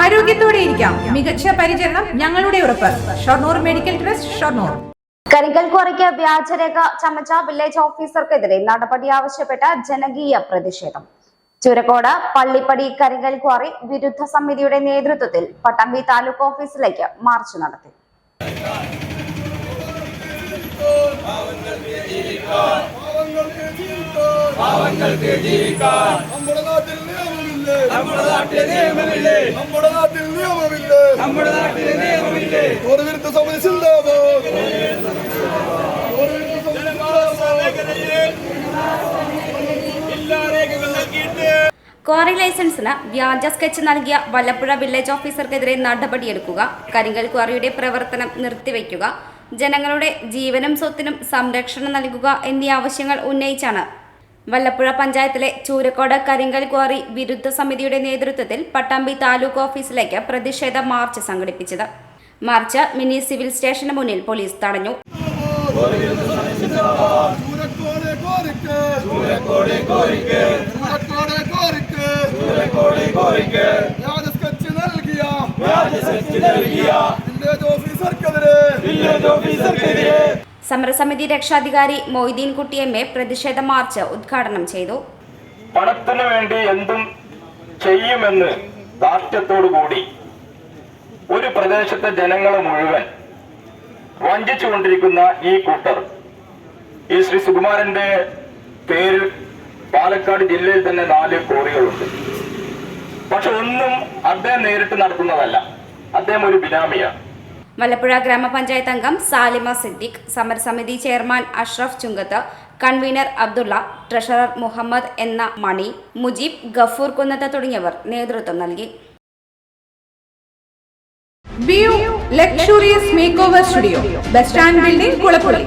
ആരോഗ്യത്തോടെ ഇരിക്കാം. മികച്ച പരിചരണം ഞങ്ങളുടെ ഉറപ്പ്. Shoranur medical trust Shoranur. കരിങ്കൽ കുറയ്ക്ക് വ്യാജരേഖ ചമച്ച വില്ലേജ് ഓഫീസർക്കെതിരെ നടപടി ആവശ്യപ്പെട്ട ജനകീയ പ്രതിഷേധം. ചുരക്കോട് പള്ളിപ്പടി കരിങ്കൽ ക്വാറി വിരുദ്ധ സമിതിയുടെ നേതൃത്വത്തിൽ പട്ടമ്പി താലൂക്ക് ഓഫീസിലേക്ക് മാർച്ച് നടത്തി. പാവങ്ങൾക്ക് ജീവിക്കാൻ. നമ്മുടെ നാട്ടിൽ നിയമമില്ലേ? നമ്മുടെ നാട്ടിൽ നിയമമില്ലേ? നമ്മുടെ നാട്ടിൽ നിയമമില്ലേ? വിരുദ്ധ നൽകിയിട്ട് ക്വാറി ലൈസൻസിന് വ്യാജ സ്കെച്ച് നൽകിയ വല്ലപ്പുഴ വില്ലേജ് ഓഫീസർക്കെതിരെ നടപടിയെടുക്കുക. കരിങ്കൽ ക്വാറിയുടെ പ്രവർത്തനം നിർത്തിവെക്കുക ജനങ്ങളുടെ ജീവനും സ്വത്തിനും സംരക്ഷണം നൽകുക എന്നീ ആവശ്യങ്ങൾ ഉന്നയിച്ചാണ് വല്ലപ്പുഴ പഞ്ചായത്തിലെ ചൂരക്കോട് കരിങ്കൽ ക്വാറി വിരുദ്ധ സമിതിയുടെ നേതൃത്വത്തിൽ പട്ടാമ്പി താലൂക്ക് ഓഫീസിലേക്ക് പ്രതിഷേധ മാർച്ച് സംഘടിപ്പിച്ചത്. മാർച്ച് മിനി സിവിൽ സ്റ്റേഷന് മുന്നിൽ പോലീസ് തടഞ്ഞു. ഓഫീസർക്കെതിരെ. ഓഫീസർക്കെതിരെ. സമരസമിതി രക്ഷാധികാരി മൊയ്തീൻ കുട്ടി എം എ പ്രതിഷേധ മാർച്ച് ഉദ്ഘാടനം ചെയ്തു. പണത്തിനു വേണ്ടി എന്തും ചെയ്യുമെന്ന് ദാർഢ്യത്തോടുകൂടി ഒരു പ്രദേശത്തെ ജനങ്ങളെ മുഴുവൻ വഞ്ചിച്ചുകൊണ്ടിരിക്കുന്ന ഈ കൂട്ടർ ഈ ശ്രീ സുകുമാരന്റെ പേരിൽ പാലക്കാട് ജില്ലയിൽ തന്നെ നാല് കോറികളുണ്ട്. പക്ഷെ ഒന്നും അദ്ദേഹം നേരിട്ട് നടത്തുന്നതല്ല. അദ്ദേഹം ഒരു ബിനാമിയാണ്. വല്ലപ്പുഴ ഗ്രാമപഞ്ചായത്ത് അംഗം സാലിമ സിദ്ദിഖ് സമരസമിതി chairman Ashraf Chunkath convener Abdulla treasurer Muhammad എന്ന മണി മുജീബ് ഗഫൂർ കുന്നത്ത് തുടങ്ങിയവർ നേതൃത്വം നൽകി. Luxurious make studio bus stand building Kulappully